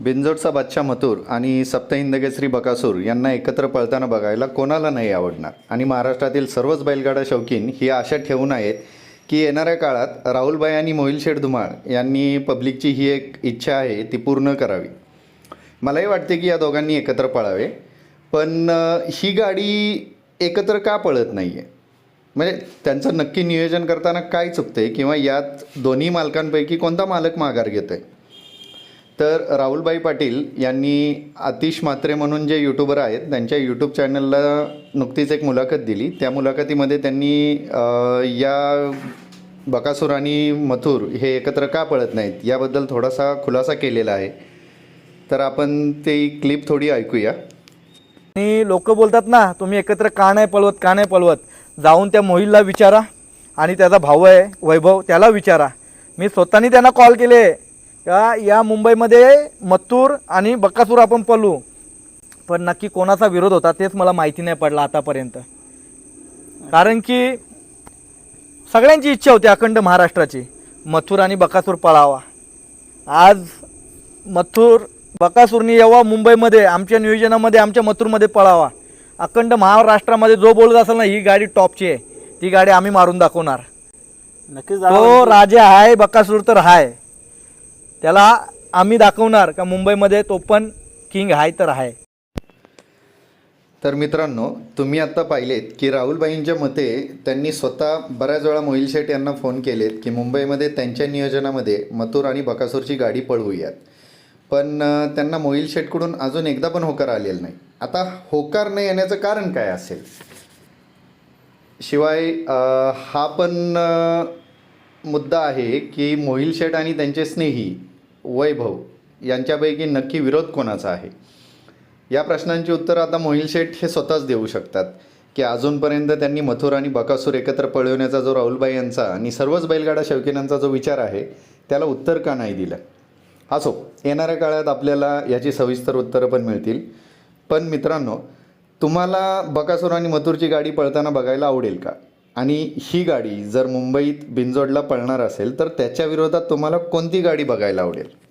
बिंजोडचा बादशाह मथुर आणि सप्तहिंदकेसरी बकासूर यांना एकत्र पळताना बघायला कोणाला नाही आवडणार. आणि महाराष्ट्रातील सर्वच बैलगाडा शौकीन ही आशा ठेवून आहेत की येणाऱ्या काळात राहुलबाई आणि मोहिल शेठ धुमाळ यांनी पब्लिकची ही एक इच्छा आहे ती पूर्ण करावी. मलाही वाटते की या दोघांनी एकत्र पळावे. पण ही गाडी एकत्र का पळत नाही आहे म्हणजे त्यांचं नक्की नियोजन करताना काय चुकतं आहे किंवा यात दोन्ही मालकांपैकी कोणता मालक माघार घेत आहे तर राहुलबाई पाटील यांनी आतिश म्हात्रे म्हणून जे यूट्यूबर आहेत त्यांच्या यूट्यूब चॅनलला नुकतीच एक मुलाखत दिली. त्या मुलाखतीमध्ये त्यांनी या बकासूर आणि मथुर हे एकत्र का पळत नाहीत याबद्दल थोडासा खुलासा केलेला आहे. तर आपण ते क्लिप थोडी ऐकूया. आणि लोक बोलतात ना तुम्ही एकत्र का नाही पळवत का नाही पळवत? जाऊन त्या मोहिलला विचारा आणि त्याचा भाऊ आहे वैभव त्याला विचारा. मी स्वतःनी त्यांना कॉल केले. का या मुंबईमध्ये मत्तूर आणि बक्कासूर आपण पळू. पण नक्की कोणाचा विरोध होता तेच मला माहिती नाही पडला आतापर्यंत. कारण की सगळ्यांची इच्छा होती अखंड महाराष्ट्राची. मथुर आणि बकासूर पळावा. आज मथुर बकासूरनी यावा मुंबईमध्ये आमच्या नियोजनामध्ये आमच्या मथुरमध्ये पळावा. अखंड महाराष्ट्रामध्ये जो बोलत असेल ना ही गाडी टॉपची आहे. ती गाडी आम्ही मारून दाखवणार. नक्कीच तो राजा आहे बकासूर तर हाय त्याला आम्ही दाखवणार का मुंबईमध्ये तो पण किंग आहे तर आहे. तर मित्रांनो तुम्ही आत्ता पाहिलेत की राहुलबाईंच्या मते त्यांनी स्वतः बऱ्याच वेळा मोहिल शेठ यांना फोन केलेत की मुंबईमध्ये त्यांच्या नियोजनामध्ये मथुर आणि बकासूरची गाडी पळवूयात. पण त्यांना मोहिल शेठकडून अजून एकदा पण होकार आलेला नाही. आता होकार न येण्याचं कारण काय असेल? शिवाय हा पण मुद्दा आहे की मोहिल शेठ आणि त्यांचे स्नेही वैभव यांच्यापैकी नक्की विरोध कोणाचा आहे? या प्रश्नांची उत्तरं आता मोहिल शेठ हे स्वतःच देऊ शकतात की अजूनपर्यंत त्यांनी मथुर आणि बकासूर एकत्र पळवण्याचा जो राहुलबाई यांचा आणि सर्वच बैलगाडा शौकीनांचा जो विचार आहे त्याला उत्तर का नाही दिलं? असो येणाऱ्या काळात आपल्याला याची सविस्तर उत्तरं पण मिळतील. पण मित्रांनो तुम्हाला बकासूर आणि मथुरची गाडी पळताना बघायला आवडेल का? आणि ही गाडी जर मुंबईत बिंजोडला पळणार असेल तर त्याच्या विरोधात तुम्हाला कोणती गाडी बघायला आवडेल?